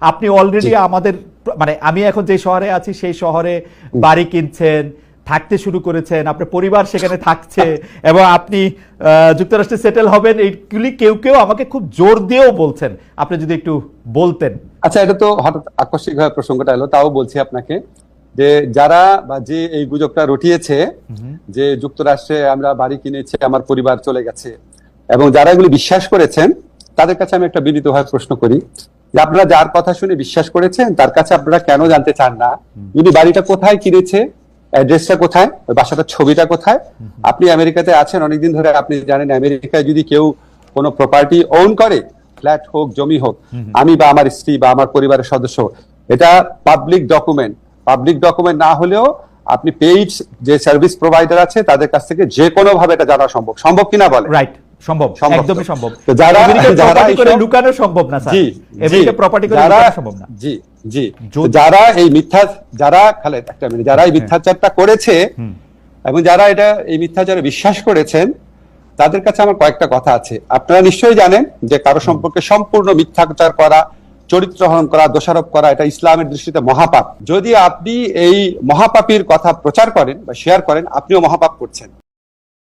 আপনি অলরেডি আমাদের মানে আমি এখন যে শহরে আছি সেই শহরে বাড়ি কিনছেন থাকতে শুরু করেছেন আপনার পরিবার সেখানে থাকছে এবং আপনি যুক্তরাষ্ট্রে সেটেল হবেন এইগুলি কেউ কেউ আমাকে খুব জোর দিয়েও বলছেন। আপনি যদি একটু বলতেন। আচ্ছা এটা তো হঠাৎ আকস্মিক ভাবে প্রসঙ্গটা এলো তাও বলছি আপনাকে যে যারা বা যে এই গুজবটা রটিয়েছে যে যুক্তরাষ্ট্রে আমরা বাড়ি কিনেছি আমার পরিবার চলে গেছে এবং যারা এগুলি বিশ্বাস করেছেন তাদের কাছে আমি একটা বিনীতভাবে প্রশ্ন করি যে আপনারা যার কথা শুনে বিশ্বাস করেছেন তার কাছে আপনারা কেন জানতে চান না? উনি বাড়িটা কোথায় কিনেছে? অ্যাড্রেসটা কোথায়? ওই বাসাটার ছবিটা কোথায়? আপনি আমেরিকাতে আছেন অনেকদিন ধরে আপনি জানেন আমেরিকায় যদি কেউ কোনো প্রপার্টি ওন করে ফ্ল্যাট হোক জমি হোক আমি বা আমার স্ত্রী বা আমার পরিবারের সদস্য এটা পাবলিক ডকুমেন্ট পাবলিক ডকুমেন্ট না হলেও আপনি পেইড যে সার্ভিস প্রোভাইডার আছে তাদের কাছ থেকে যে কোনো ভাবে এটা জানা সম্ভব। সম্ভব কিনা বলে রাইট সম্ভব একদমই সম্ভব। যারা- যারা করে লুকানো সম্ভব না স্যার প্রপার্টি করে লুকানো সম্ভব না। জি জি। যারা এই মিথ্যা যারা খালেদ একটা মিনিট যারা এই মিথ্যাচারটা করেছে এবং যারা এটা এই মিথ্যাচারে বিশ্বাস করেছেন তাদের কাছে আমার কয়েকটা কথা আছে। আপনারা নিশ্চয়ই জানেন যে কারও সম্পর্কে সম্পূর্ণ মিথ্যাচার করা চরিত্র হরণ করা দোষারোপ করা এটা ইসলামের দৃষ্টিতে মহাপাপ। যদি আপনি এই মহাপাপীর কথা প্রচার করেন বা শেয়ার করেন আপনিও মহাপাপ করছেন।